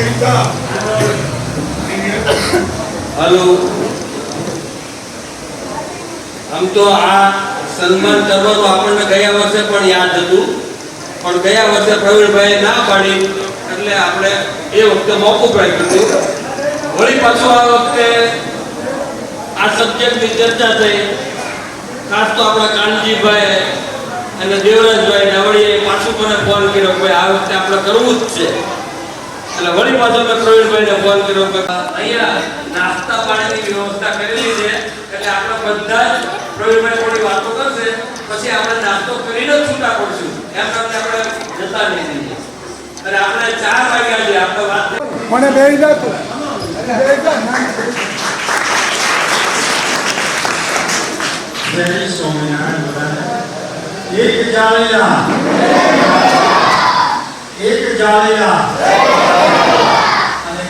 આ વખતે આ વખતે આ ચર્ચા થઈ. ખાસ તો આપણા કાનજીભાઈ અને દેવરાજભાઈ નવળીએ પાછું મને ફોન કર્યો આ વખતે આપણે કરવું જ છે. એટલે વળી પાછો મેં પ્રવીણભાઈને ફોન કર્યો કે અહીંયા નાસ્તા પાણીની વ્યવસ્થા કરેલી છે એટલે આપણે બધા જ પ્રવીણભાઈ થોડી વાતો કરશે પછી આપણે નાસ્તો કરીને જ છૂટા પડશું. એમ કરીને આપણે જતા નહીં જઈએ અને આપણે ચાર વાગ્યા છે આપણે વાત મને બે જતું. જય સ્વામિનારાયણ એક જાળેલા. ચાલેલા અને